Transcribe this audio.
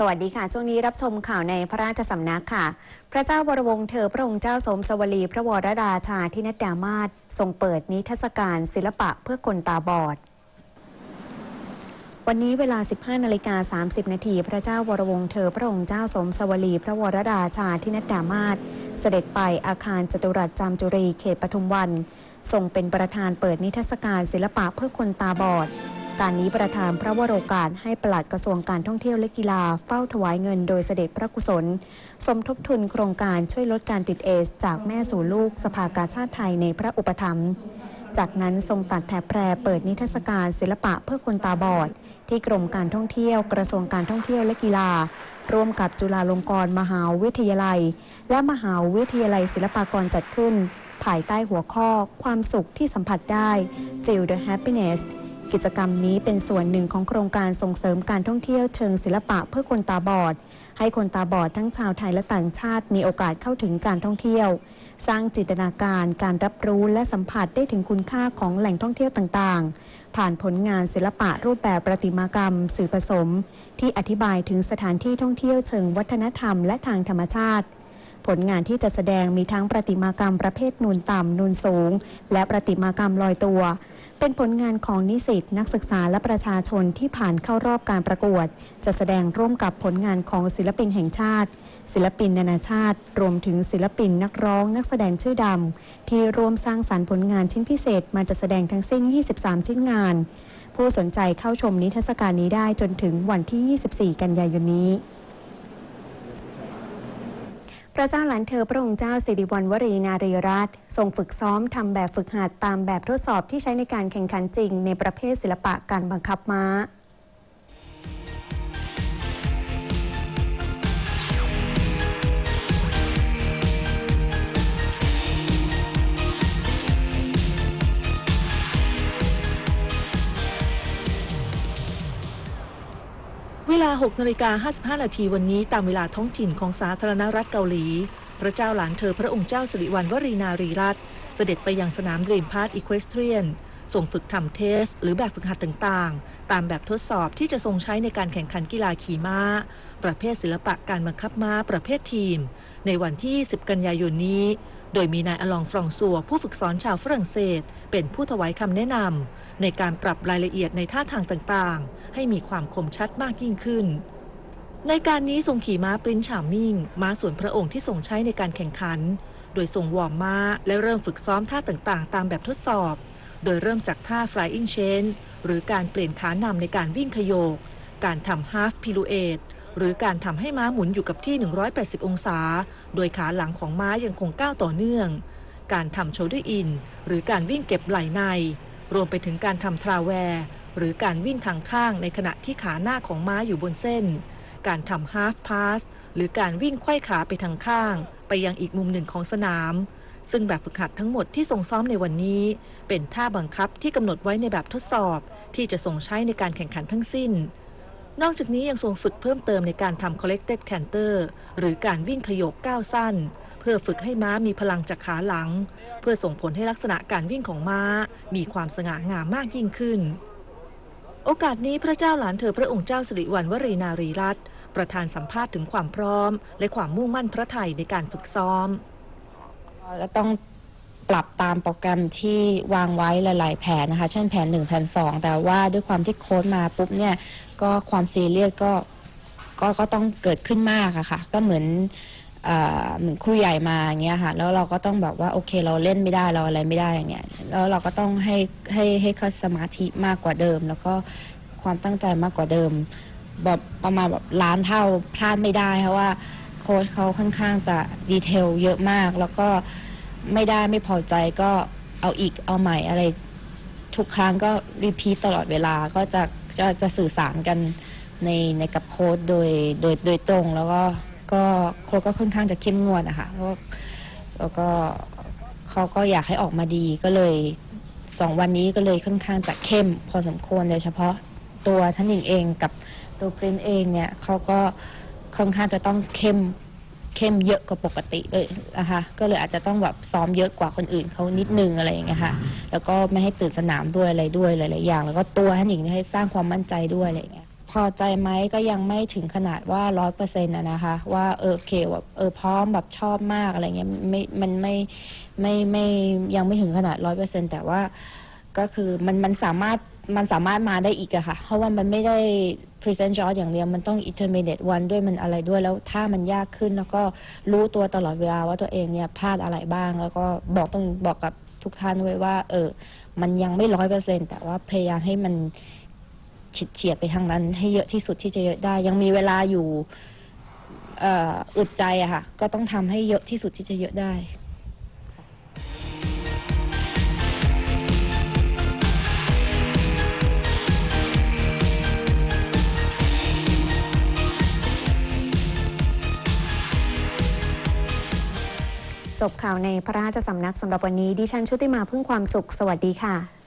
สวัสดีค่ะ ช่วงนี้รับชมข่าวในพระราชสำนักค่ะ พระเจ้าวรวงศ์เธอพระองค์เจ้าสมสวลีพระวรราชาธินดามาศทรงเปิดนิทรรศการศิลปะเพื่อคนตาบอด วันนี้เวลา 15นาฬิกา30 นาทีพระเจ้าวรวงศ์เธอพระองค์เจ้าสมสวลีพระวรราชาธินดามาศเสด็จไปอาคารจตุรัสจามจุรีเขตปทุมวันทรงเป็นประธานเปิดนิทรรศการศิลปะเพื่อคนตาบอด การนี้ประธานพระวโรกาสให้ปลัดกระทรวงการท่องเที่ยวและกีฬาเฝ้าถวายเงินโดยเสด็จพระกุศล สมทบทุนโครงการช่วยลดการติดเอส จากแม่สู่ลูกสภากาชาติไทยในพระอุปถัมภ์จากนั้นทรงตัดแถบแพรเปิดนิทรรศการศิลปะเพื่อคนตาบอด ที่กรมการท่องเที่ยวกระทรวงการท่องเที่ยวและกีฬา ร่วมกับจุฬาลงกรณ์มหาวิทยาลัย และมหาวิทยาลัยศิลปากรจัดขึ้น ภายใต้หัวข้อ ความสุขที่สัมผัสได้ Feel the Happiness กิจกรรมนี้เป็นส่วนหนึ่งของโครงการส่งเสริมการท่องเที่ยวเชิงศิลปะเพื่อคนตาบอด ให้คนตาบอดทั้งชาวไทยและต่างชาติมีโอกาสเข้าถึงการท่องเที่ยว สร้างจินตนาการการรับรู้และสัมผัสได้ถึงคุณค่าของแหล่งท่องเที่ยวต่างๆ ผ่านผลงานศิลปะรูปแบบประติมากรรม สื่อผสม ที่อธิบายถึงสถานที่ท่องเที่ยวเชิงวัฒนธรรมและทางธรรมชาติผลงานที่จะแสดงมีทั้งประติมากรรมประเภทนูนต่ำนูนสูง และประติมากรรมลอยตัว เป็นผลงานของนิสิตนักศึกษาและประชาชนที่ผ่านเข้ารอบการประกวด จะแสดงร่วมกับผลงานของศิลปินแห่งชาติ ศิลปินนานาชาติ รวมถึงศิลปินนักร้องนักแสดงชื่อดำที่รวมสร้างสรรค์ผลงานชิ้นพิเศษมาจัดแสดงทั้งสิ้น 23 ชิ้นงาน ผู้สนใจเข้าชมนิทรรศการนี้ได้จนถึงวันที่ 24 กันยายนนี้ ระเจ้าหลานเธอพระองค์เจ้าสิริวัณวรีนารีรัตน์ทรงฝึกซ้อมทำแบบฝึกหัดตามแบบทดสอบที่ใช้ในการแข่งขันจริงในประเภทศิลปะการบังคับม้า 6นาฬิกา55 นาทีวันนี้ตามเวลาท้องถิ่นของสาธารณรัฐเกาหลี พระเจ้าหลานเธอพระองค์เจ้าสิริวัณวรีนารีรัตน์เสด็จไปยังสนามดรีมพาร์คอีควสเทรียนส่งฝึกทำเทส หรือแบบฝึกหัดต่างๆ ตามแบบทดสอบที่จะทรงใช้ในการแข่งขันกีฬาขี่ม้า ประเภทศิลปะการบังคับม้าประเภททีม ในวันที่ 10 กันยายนนี้ โดยมีนายอลองฟรองซัวผู้ฝึกสอนชาวฝรั่งเศส เป็นผู้ถวายคำแนะนำในการปรับรายละเอียดในท่าทางต่างๆ ให้มีความคมชัดมากยิ่งขึ้น ในการนี้ทรงขี่ม้าปริ้นชามิ่งม้าส่วนพระองค์ที่ทรงใช้ในการแข่งขัน โดยทรงวอร์มม้าและเริ่มฝึกซ้อมท่าต่างๆ ตามแบบทดสอบ โดยเริ่มจากท่า flying chain หรือการเปลี่ยนขานำในการวิ่งขยโยก การทำ half pirouette หรือการทำให้ม้าหมุนอยู่กับที่ 180 องศา โดยขาหลังของม้ายังคงก้าวต่อเนื่อง การทำ shoulder in หรือการวิ่งเก็บไหล่ใน รวมไปถึงการทำทราแวร์ หรือการวิ่งทางข้างในขณะที่ขาหน้าของม้าอยู่บนเส้น การทำ half pass หรือการวิ่งไขว้ขาไปทางข้าง ไปยังอีกมุมหนึ่งของสนาม ซึ่งแบบฝึกหัดทั้งหมดที่ทรงซ้อมในวันนี้ เป็นท่าบังคับที่กำหนดไว้ในแบบทดสอบ ที่จะทรงใช้ในการแข่งขันทั้งสิ้น นอกจากนี้ยังทรงฝึกเพิ่มเติมในการทำ collected canter หรือการวิ่งขยโยกก้าวสั้นเพื่อฝึกให้ม้ามีพลังจากขาหลัง เพื่อส่งผลให้ลักษณะการวิ่งของม้า มีความสง่างามมากยิ่งขึ้น โอกาสนี้พระเจ้าหลานเธอพระองค์เจ้าสิริวัณวรีนารีรัตน์ประธานสัมภาษณ์ถึงความพร้อม และความมุ่งมั่นพระไทยในการฝึกซ้อมจะต้องปรับตามโปรแกรมที่วางไว้หลาย ๆ แผนนะคะ เช่นแผนหนึ่งแผนสองแต่ว่าด้วยความที่โค้ดมาปุ๊บเนี่ย ก็ความซีเรียสก็ก็ก็ต้องเกิดขึ้นมากอะค่ะ ก็เหมือน เหมือนครูใหญ่มาอย่างเงี้ยค่ะ แล้วเราก็ต้องแบบว่าโอเคเราเล่นไม่ได้เราอะไรไม่ได้อย่างเงี้ยแล้วเราก็ต้องให้ให้ให้เขาสมาธิมากกว่าเดิม แล้วก็ความตั้งใจมากกว่าเดิมแบบประมาณแบบล้านเท่าพลาดไม่ได้เพราะว่าโค้ชเขาค่อนข้างจะดีเทลเยอะมาก แล้วก็ไม่ได้ไม่พอใจก็เอาอีกเอาใหม่อะไรทุกครั้งก็รีพีทตลอดเวลาก็จะจะจะสื่อสารกันในในกับโค้ดโดยโดยโดยตรงแล้วก็ ก็โค้ดก็ค่อนข้างจะเข้มงวดนะคะแล้วก็แล้วก็เขาก็อยากให้ออกมาดีก็เลยสองวันนี้ก็เลยค่อนข้างจะเข้มพอสมควรโดยเฉพาะตัวท่านหญิงเองกับตัวปรินเองเนี่ยเขาก็ค่อนข้างจะต้องเข้มเข้มเยอะกว่าปกติเลยนะคะก็เลยอาจจะต้องแบบซ้อมเยอะกว่าคนอื่นเขานิดนึงอะไรอย่างเงี้ยค่ะแล้วก็ไม่ให้ตื่นสนามด้วยอะไรด้วยหลายๆอย่าง แล้วก็ตัวท่านหญิงเนี่ยให้สร้างความมั่นใจด้วยอะไรอย่างเงี้ย พอใจไหมก็ยังไม่ถึงขนาดว่าร้อยเปอร์เซ็นต์นะคะ ว่าเออโอเคแบบเออพร้อมแบบชอบมากอะไรเงี้ยไม่มันไม่ไม่ไม่ยังไม่ถึงขนาดร้อยเปอร์เซ็นต์แต่ว่าก็คือมันมันสามารถมันสามารถมาได้อีกอะค่ะ เพราะว่ามันไม่ได้ present judge อย่างเดียว มันต้อง intermediate one ด้วยมันอะไรด้วย แล้วถ้ามันยากขึ้นแล้วก็รู้ตัวตลอดเวลาว่าตัวเองเนี่ยพลาดอะไรบ้าง แล้วก็บอกต้องบอกกับทุกท่านไว้ว่า เออ มันยังไม่ร้อยเปอร์เซ็นแต่ว่าพยายามให้มัน ฉิดเฉียดไปทางนั้น ให้เยอะที่สุดที่จะเยอะได้ ยังมีเวลาอยู่เอ่ออึดใจอะค่ะ ก็ต้องทำให้เยอะที่สุดที่จะเยอะได้ จบข่าวในพระราชสำนักสำหรับวันนี้ดิฉันชุติมาพึ่งความสุข สวัสดีค่ะ